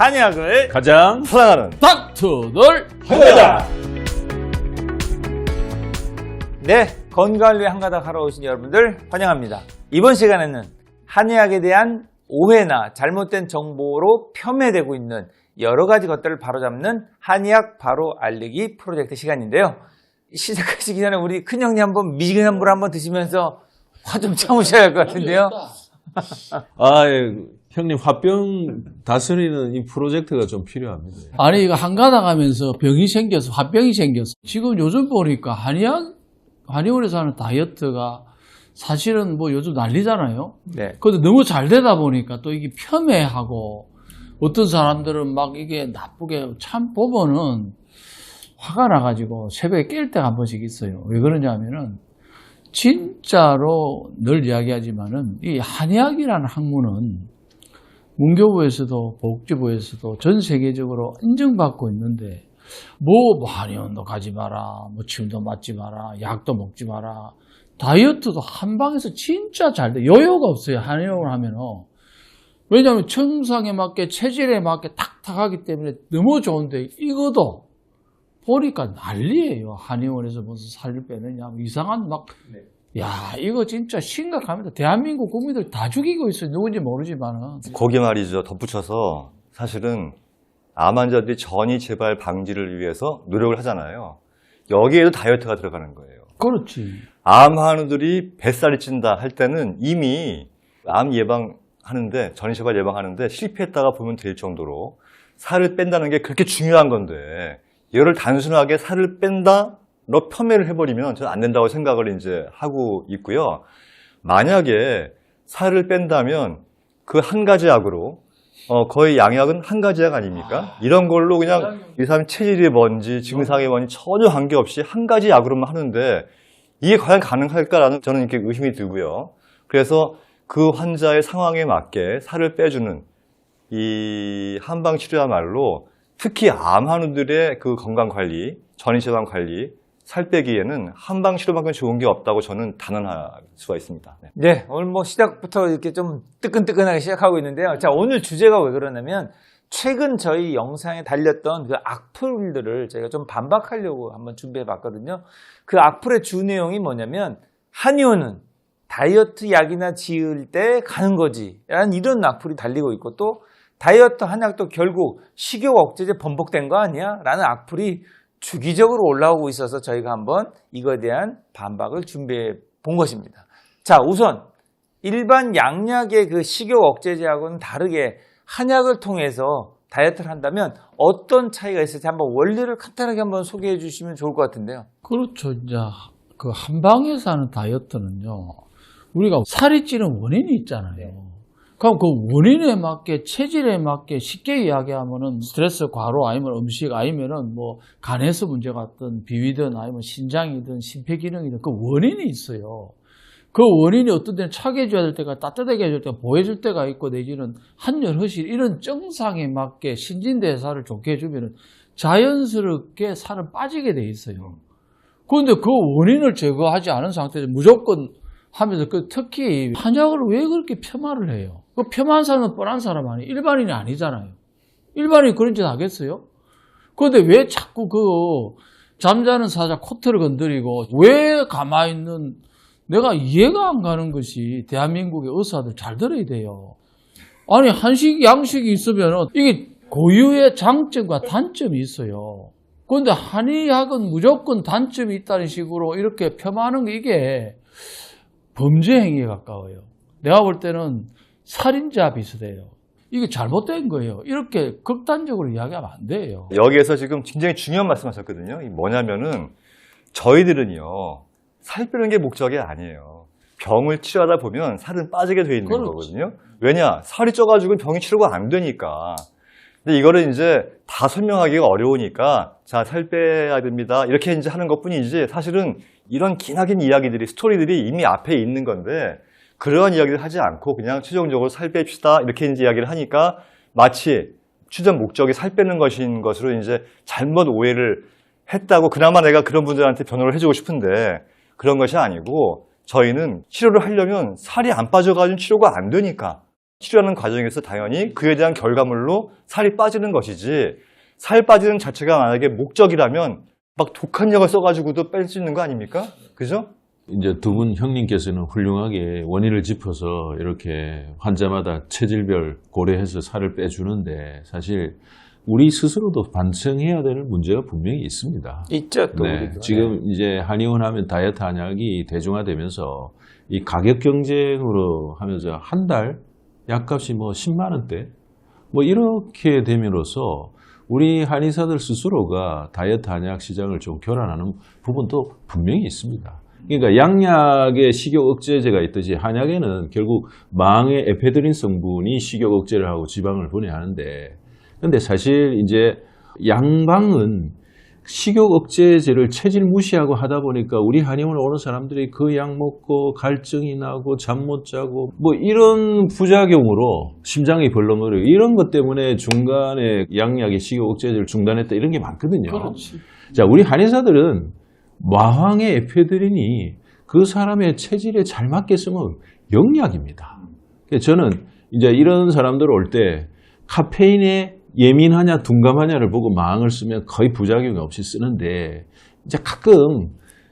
한약을 가장 사랑하는 닥터들 한가다. 네, 건강을 위해 한가닥 하러 오신 여러분들 환영합니다. 이번 시간에는 한의학에 대한 오해나 잘못된 정보로 폄훼되고 있는 여러 가지 것들을 바로잡는 한의학 바로 알리기 프로젝트 시간인데요. 시작하시기 전에 우리 큰형님 한번 미지근한 물 한번 드시면서 화 좀 참으셔야 할 것 같은데요. 아 예, 형님 화병 다스리는 이 프로젝트가 좀 필요합니다. 아니 이거 한가닥 하면서 병이 생겨서 화병이 생겼어. 지금 요즘 보니까 한의학 한의원에서 하는 다이어트가 사실은 뭐 요즘 난리잖아요. 네. 근데 너무 잘 되다 보니까 또 이게 폄훼하고 어떤 사람들은 막 이게 나쁘게 참 보면은 화가 나가지고 새벽에 깰 때가 한 번씩 있어요. 왜 그러냐면은 진짜로 늘 이야기하지만은 이 한의학이라는 학문은 문교부에서도 복지부에서도 전 세계적으로 인정받고 있는데 뭐, 뭐 한의원도 가지 마라, 뭐 침도 맞지 마라, 약도 먹지 마라, 다이어트도 한 방에서 진짜 잘 돼. 여유가 없어요 한의원을 하면은. 왜냐하면 청상에 맞게 체질에 맞게 탁탁하기 때문에 너무 좋은데 이거도 보니까 난리예요. 한의원에서 무슨 살을 빼느냐, 뭐 이상한 막, 야, 이거 진짜 심각합니다. 대한민국 국민들 다 죽이고 있어요. 누군지 모르지만은. 거기 말이죠. 덧붙여서 사실은 암 환자들이 전이 재발 방지를 위해서 노력을 하잖아요. 여기에도 다이어트가 들어가는 거예요. 그렇지. 암 환우들이 뱃살이 찐다 할 때는 이미 암 예방하는데 전이 재발 예방하는데 실패했다가 보면 될 정도로 살을 뺀다는 게 그렇게 중요한 건데 이거를 단순하게 살을 뺀다 로 폄훼를 해버리면 저는 안 된다고 생각을 이제 하고 있고요. 만약에 살을 뺀다면 그 한 가지 약으로 어, 거의 양약은 한 가지 약 아닙니까? 이런 걸로 그냥 이 사람 체질이 뭔지 증상이 뭔지 전혀 관계없이 한 가지 약으로만 하는데 이게 과연 가능할까라는 저는 이렇게 의심이 들고요. 그래서 그 환자의 상황에 맞게 살을 빼주는 이 한방 치료야말로 특히 암 환우들의 그 건강 관리, 전이질환 관리, 살 빼기에는 한방 치료만큼 좋은 게 없다고 저는 단언할 수가 있습니다. 네. 네, 오늘 뭐 시작부터 이렇게 좀 뜨끈뜨끈하게 시작하고 있는데요. 자, 오늘 주제가 왜 그러냐면 최근 저희 영상에 달렸던 그 악플들을 저희가 좀 반박하려고 한번 준비해 봤거든요. 그 악플의 주 내용이 뭐냐면 한의원은 다이어트 약이나 지을 때 가는 거지. 라는 이런 악플이 달리고 있고 또 다이어트 한약도 결국 식욕 억제제 번복된 거 아니야? 라는 악플이 주기적으로 올라오고 있어서 저희가 한번 이거에 대한 반박을 준비해 본 것입니다. 자, 우선 일반 양약의 그 식욕 억제제하고는 다르게 한약을 통해서 다이어트를 한다면 어떤 차이가 있을지 한번 원리를 간단하게 한번 소개해 주시면 좋을 것 같은데요. 그렇죠. 이제 그 한방에서 하는 다이어트는요. 우리가 살이 찌는 원인이 있잖아요. 그럼 그 원인에 맞게 체질에 맞게 쉽게 이야기하면은 스트레스 과로 아니면 음식 아니면은 뭐 간에서 문제가 있든 비위든 아니면 신장이든 심폐기능이든 그 원인이 있어요. 그 원인이 어떤 때는 차게 해줘야 될 때가 따뜻하게 해줄 때가 보여줄 때가 있고 내지는 한열 허실 이런 증상에 맞게 신진대사를 좋게 해주면은 자연스럽게 살은 빠지게 돼 있어요. 그런데 그 원인을 제거하지 않은 상태에서 무조건 하면서 그 특히 한약을 왜 그렇게 폄하를 해요? 그 폄하한 사람은 뻔한 사람 아니 일반인이 아니잖아요. 일반인이 그런 짓 하겠어요? 그런데 왜 자꾸 그 잠자는 사자 코트를 건드리고 왜 가만히 있는 내가 이해가 안 가는 것이 대한민국의 의사들 잘 들어야 돼요. 아니 한식 양식이 있으면 이게 고유의 장점과 단점이 있어요. 그런데 한의학은 무조건 단점이 있다는 식으로 이렇게 폄하하는 게 이게 범죄 행위에 가까워요. 내가 볼 때는 살인자 비슷해요. 이게 잘못된 거예요. 이렇게 극단적으로 이야기하면 안 돼요. 여기에서 지금 굉장히 중요한 말씀 하셨거든요. 이게 뭐냐면은 저희들은요, 살 빼는 게 목적이 아니에요. 병을 치료하다 보면 살은 빠지게 돼 있는 그렇지. 거거든요. 왜냐? 살이 쪄가지고 병이 치료가 안 되니까. 근데 이거를 이제 다 설명하기가 어려우니까 자, 살 빼야 됩니다. 이렇게 이제 하는 것 뿐이지 사실은 이런 기나긴 이야기들이, 스토리들이 이미 앞에 있는 건데 그러한 이야기를 하지 않고 그냥 최종적으로 살 뺍시다. 이렇게 이제 이야기를 하니까 마치 추전 목적이 살 빼는 것인 것으로 이제 잘못 오해를 했다고 그나마 내가 그런 분들한테 변호를 해주고 싶은데 그런 것이 아니고 저희는 치료를 하려면 살이 안 빠져가지고 치료가 안 되니까 치료하는 과정에서 당연히 그에 대한 결과물로 살이 빠지는 것이지 살 빠지는 자체가 만약에 목적이라면 막 독한 약을 써가지고도 뺄 수 있는 거 아닙니까? 그죠? 이제 두 분 형님께서는 훌륭하게 원인을 짚어서 이렇게 환자마다 체질별 고려해서 살을 빼주는데 사실 우리 스스로도 반성해야 될 문제가 분명히 있습니다. 있죠 또 네. 지금 이제 한의원 하면 다이어트 한약이 대중화되면서 이 가격 경쟁으로 하면서 한 달 약값이 뭐 10만 원대 뭐 이렇게 됨으로써 우리 한의사들 스스로가 다이어트 한약 시장을 좀 교란하는 부분도 분명히 있습니다. 그러니까 양약에 식욕 억제제가 있듯이 한약에는 결국 망의 에페드린 성분이 식욕 억제를 하고 지방을 분해하는데 근데 사실 이제 양방은 식욕 억제제를 체질 무시하고 하다 보니까 우리 한의원 오는 사람들이 그 약 먹고 갈증이 나고 잠 못 자고 뭐 이런 부작용으로 심장이 벌렁거리고 이런 것 때문에 중간에 양약의 식욕 억제제를 중단했다 이런 게 많거든요. 그렇지. 자, 우리 한의사들은 마황의 에페드린이 그 사람의 체질에 잘 맞게 쓰면 영약입니다. 저는 이제 이런 사람들 올 때 카페인에 예민하냐 둔감하냐를 보고 마왕을 쓰면 거의 부작용이 없이 쓰는데 이제 가끔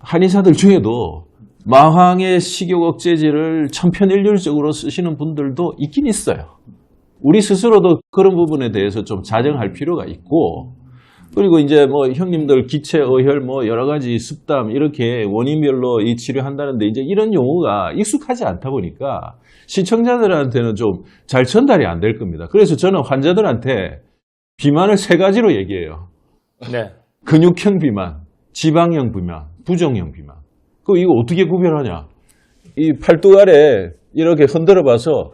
한의사들 중에도 마황의 식욕 억제제를 천편일률적으로 쓰시는 분들도 있긴 있어요. 우리 스스로도 그런 부분에 대해서 좀 자정할 필요가 있고 그리고 이제 뭐 형님들 기체 어혈 뭐 여러 가지 습담 이렇게 원인별로 이 치료한다는데 이제 이런 용어가 익숙하지 않다 보니까 시청자들한테는 좀 잘 전달이 안 될 겁니다. 그래서 저는 환자들한테 비만을 세 가지로 얘기해요. 네. 근육형 비만, 지방형 비만, 부종형 비만. 그 이거 어떻게 구별하냐? 이 팔뚝 아래 이렇게 흔들어 봐서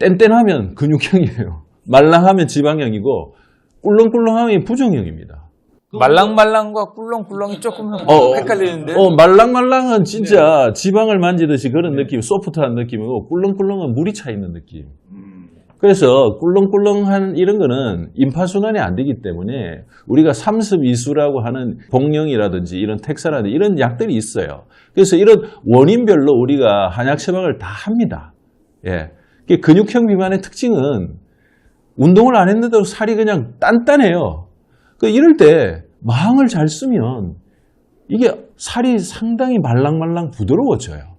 뗀뗀하면 근육형이에요. 말랑하면 지방형이고 꿀렁꿀렁하면 부종형입니다. 말랑말랑과 꿀렁꿀렁이 조금 어, 헷갈리는데 어, 말랑말랑은 진짜 지방을 만지듯이 그런 느낌, 소프트한 느낌이고 꿀렁꿀렁은 물이 차 있는 느낌. 그래서 꿀렁꿀렁한 이런 거는 임파순환이 안 되기 때문에 우리가 삼습이수라고 하는 복령이라든지 이런 텍사라든지 이런 약들이 있어요. 그래서 이런 원인별로 우리가 한약 처방을 다 합니다. 예. 근육형 비만의 특징은 운동을 안 했는데도 살이 그냥 단단해요. 그 이럴 때 마항을 잘 쓰면 이게 살이 상당히 말랑말랑 부드러워져요.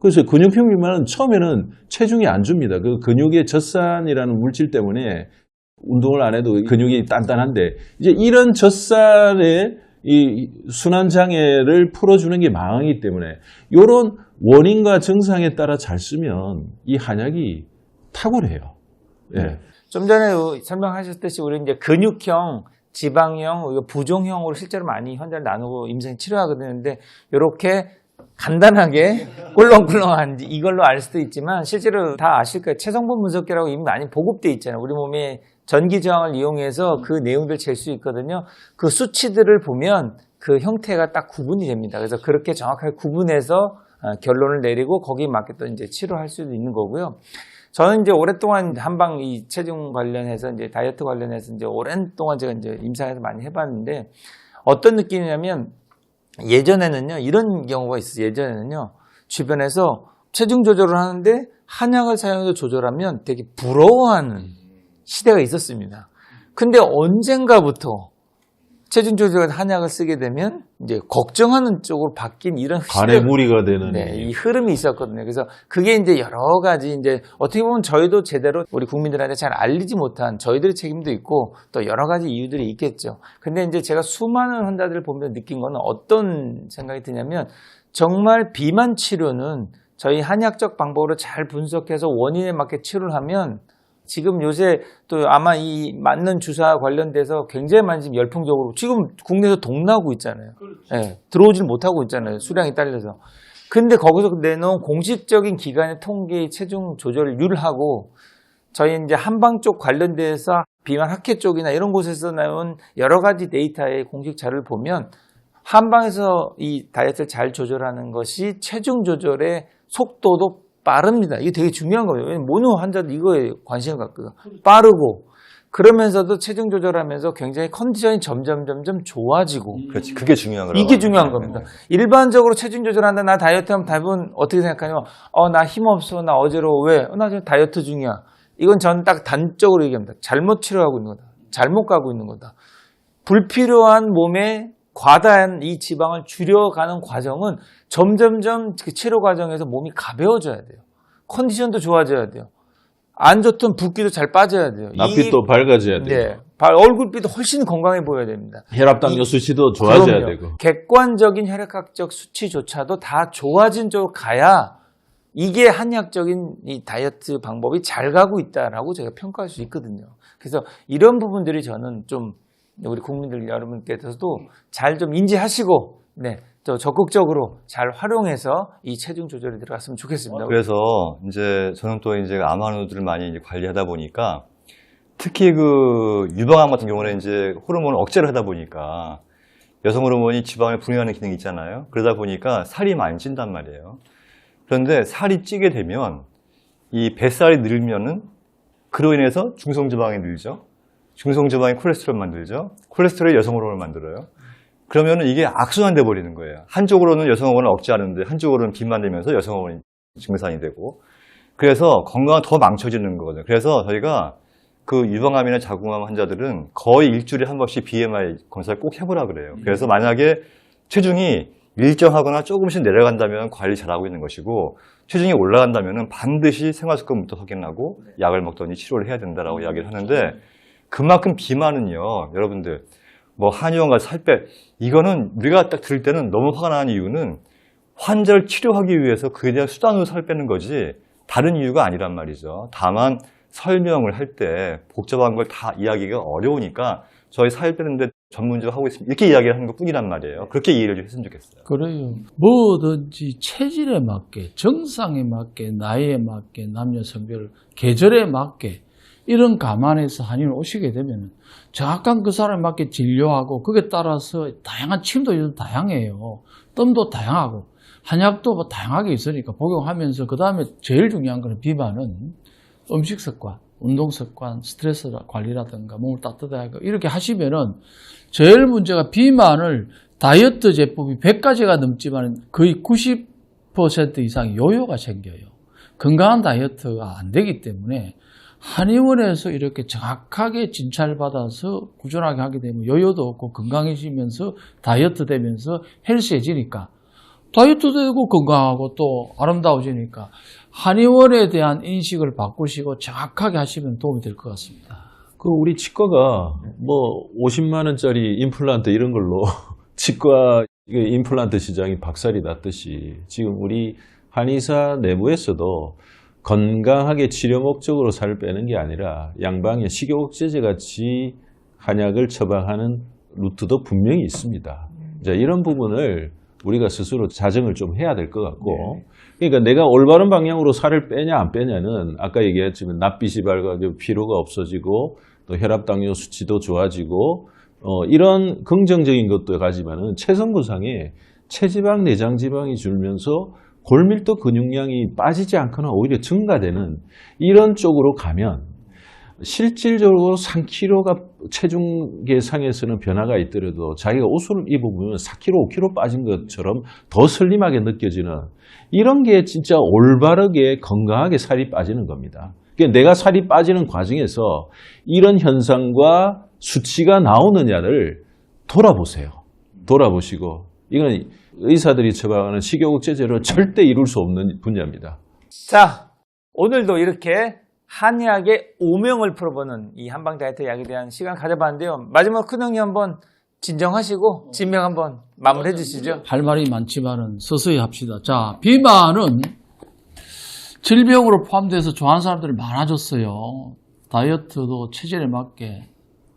그래서 근육형 비만은 처음에는 체중이 안 줍니다. 그 근육의 젖산이라는 물질 때문에 운동을 안 해도 근육이 단단한데 이제 이런 젖산의 이 순환 장애를 풀어주는 게 마항이기 때문에 이런 원인과 증상에 따라 잘 쓰면 이 한약이 탁월해요. 예. 좀 전에 설명하셨듯이 우리 이제 근육형, 지방형, 부종형으로 실제로 많이 환자를 나누고 임상 치료하거든요. 근데 이렇게 간단하게 꿀렁꿀렁한 이걸로 알 수도 있지만 실제로 다 아실 거예요. 체성분 분석기라고 이미 많이 보급돼 있잖아요. 우리 몸의 전기 저항을 이용해서 그 내용들 잴 수 있거든요. 그 수치들을 보면 그 형태가 딱 구분이 됩니다. 그래서 그렇게 정확하게 구분해서 어, 결론을 내리고 거기에 맞게 또 이제 치료할 수도 있는 거고요. 저는 이제 오랫동안 한방 이 체중 관련해서 이제 다이어트 관련해서 이제 오랜 동안 제가 이제 임상에서 많이 해봤는데 어떤 느낌이냐면 예전에는요 이런 경우가 있어요. 예전에는요 주변에서 체중 조절을 하는데 한약을 사용해서 조절하면 되게 부러워하는 시대가 있었습니다. 근데 언젠가부터 체중 조절 한약을 쓰게 되면 이제 걱정하는 쪽으로 바뀐 이런 간에 무리가 되는 네, 이 흐름이 있었거든요. 그래서 그게 이제 여러 가지 이제 어떻게 보면 저희도 제대로 우리 국민들한테 잘 알리지 못한 저희들의 책임도 있고 또 여러 가지 이유들이 있겠죠. 근데 이제 제가 수많은 환자들을 보면서 느낀 거는 어떤 생각이 드냐면 정말 비만 치료는 저희 한약적 방법으로 잘 분석해서 원인에 맞게 치료를 하면 지금 요새 또 아마 이 맞는 주사 관련돼서 굉장히 많이 지금 열풍적으로 지금 국내에서 동나고 있잖아요. 예, 들어오질 못하고 있잖아요. 수량이 딸려서. 근데 거기서 내놓은 공식적인 기관의 통계 체중 조절률을 하고 저희 이제 한방 쪽 관련돼서 비만 학회 쪽이나 이런 곳에서 나온 여러 가지 데이터의 공식 자료를 보면 한방에서 이 다이어트를 잘 조절하는 것이 체중 조절의 속도도 빠릅니다. 이게 되게 중요한 거예요. 왜냐면 모노 환자도 이거에 관심을 갖거든. 빠르고 그러면서도 체중 조절하면서 굉장히 컨디션이 점점 점점 좋아지고 그렇지. 그게 중요한 거라고. 이게 중요한. 겁니다. 일반적으로 체중 조절한다, 나 다이어트 하면 대부분 어떻게 생각하냐면, 어, 나 힘 없어, 나 어지러워, 왜? 어, 나 지금 다이어트 중이야. 이건 전 딱 단적으로 얘기합니다. 잘못 치료하고 있는 거다. 잘못 가고 있는 거다. 불필요한 몸에 과다한 이 지방을 줄여가는 과정은 점점점 그 치료 과정에서 몸이 가벼워져야 돼요. 컨디션도 좋아져야 돼요. 안 좋던 붓기도 잘 빠져야 돼요. 이- 낯빛도 밝아져야 돼요. 네. 발- 얼굴빛도 훨씬 건강해 보여야 됩니다. 혈압당뇨 수치도 좋아져야 그럼요. 되고. 객관적인 혈액학적 수치조차도 다 좋아진 쪽으로 가야 이게 한약적인 이 다이어트 방법이 잘 가고 있다라고 제가 평가할 수 있거든요. 그래서 이런 부분들이 저는 좀 우리 국민들 여러분께서도 잘 좀 인지하시고 네, 또 적극적으로 잘 활용해서 이 체중 조절에 들어갔으면 좋겠습니다. 그래서 이제 저는 또 이제 암환우들을 많이 관리하다 보니까 특히 그 유방암 같은 경우는 이제 호르몬을 억제를 하다 보니까 여성 호르몬이 지방을 분해하는 기능이 있잖아요. 그러다 보니까 살이 많이 찐단 말이에요. 그런데 살이 찌게 되면 이 뱃살이 늘면은 그로 인해서 중성지방이 늘죠. 중성지방이 콜레스테롤 만들죠. 콜레스테롤이 여성 호르몬을 만들어요. 그러면은 이게 악순환 돼 버리는 거예요. 한쪽으로는 여성 호르몬을 억제하는데 한쪽으로는 비만 되면서 여성 호르몬이 증산이 되고 그래서 건강은 더 망쳐지는 거거든요. 그래서 저희가 그 유방암이나 자궁암 환자들은 거의 일주일에 한 번씩 BMI 검사를 꼭 해보라 그래요. 그래서 만약에 체중이 일정하거나 조금씩 내려간다면 관리 잘하고 있는 것이고 체중이 올라간다면 반드시 생활습관부터 확인하고 약을 먹더니 치료를 해야 된다라고 이야기를 하는데 그만큼 비만은요, 여러분들 뭐 한의원과 살 빼, 이거는 우리가 딱 들을 때는 너무 화가 나는 이유는 환자를 치료하기 위해서 그에 대한 수단으로 살 빼는 거지 다른 이유가 아니란 말이죠. 다만 설명을 할 때 복잡한 걸 다 이야기가 어려우니까 저희 살 빼는데 전문적으로 하고 있습니다. 이렇게 이야기를 하는 것 뿐이란 말이에요. 그렇게 이해를 좀 했으면 좋겠어요. 그래요. 뭐든지 체질에 맞게, 정상에 맞게, 나이에 맞게, 남녀 성별, 계절에 맞게 이런 감안해서 한의원 오시게 되면 정확한 그 사람에 맞게 진료하고 거기에 따라서 다양한 침도 다양해요. 뜸도 다양하고 한약도 뭐 다양하게 있으니까 복용하면서 그 다음에 제일 중요한 거는 비만은 음식 습관, 운동 습관, 스트레스 관리라든가 몸을 따뜻하게 하고 이렇게 하시면은 제일 문제가 비만을 다이어트 제품이 100가지가 넘지만 거의 90% 이상 요요가 생겨요. 건강한 다이어트가 안 되기 때문에 한의원에서 이렇게 정확하게 진찰받아서 꾸준하게 하게 되면 요요도 없고 건강해지면서 다이어트 되면서 헬스해지니까 다이어트 되고 건강하고 또 아름다워지니까 한의원에 대한 인식을 바꾸시고 정확하게 하시면 도움이 될 것 같습니다. 그 우리 치과가 뭐 50만 원짜리 임플란트 이런 걸로 치과 임플란트 시장이 박살이 났듯이 지금 우리 한의사 내부에서도 건강하게 치료 목적으로 살을 빼는 게 아니라 양방에 식욕억제제 같이 한약을 처방하는 루트도 분명히 있습니다. 자, 이런 부분을 우리가 스스로 자정을 좀 해야 될 것 같고. 그러니까 내가 올바른 방향으로 살을 빼냐 안 빼냐는 아까 얘기했지만 낯빛이 밝아지고 피로가 없어지고 또 혈압 당뇨 수치도 좋아지고 어, 이런 긍정적인 것도 가지만은 체성구상에 체지방 내장 지방이 줄면서 골밀도 근육량이 빠지지 않거나 오히려 증가되는 이런 쪽으로 가면 실질적으로 3kg가 체중 계상에서는 변화가 있더라도 자기가 옷을 입어보면 4kg, 5kg 빠진 것처럼 더 슬림하게 느껴지는 이런 게 진짜 올바르게 건강하게 살이 빠지는 겁니다. 그러니까 내가 살이 빠지는 과정에서 이런 현상과 수치가 나오느냐를 돌아보세요. 돌아보시고 이건 의사들이 처방하는 식욕 억제제로 절대 이룰 수 없는 분야입니다. 자, 오늘도 이렇게 한의학의 오명을 풀어보는 이 한방 다이어트 약에 대한 시간 가져봤는데요. 마지막 큰 형님 한번 진정하시고 진명 한번 마무리해 주시죠. 할 말이 많지만은 서서히 합시다. 자, 비만은 질병으로 포함돼서 좋아하는 사람들이 많아졌어요. 다이어트도 체질에 맞게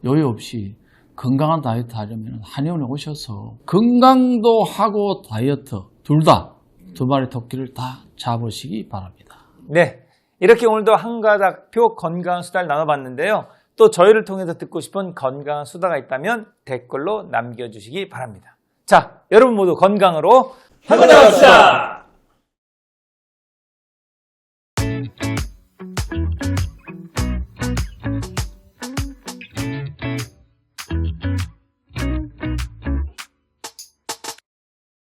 요요 없이 건강한 다이어트 하려면 한의원에 오셔서 건강도 하고 다이어트 둘 다 두 마리 토끼를 다 잡으시기 바랍니다. 네. 이렇게 오늘도 한 가닥표 건강한 수다를 나눠봤는데요. 또 저희를 통해서 듣고 싶은 건강한 수다가 있다면 댓글로 남겨주시기 바랍니다. 자, 여러분 모두 건강으로 한번 잡읍시다!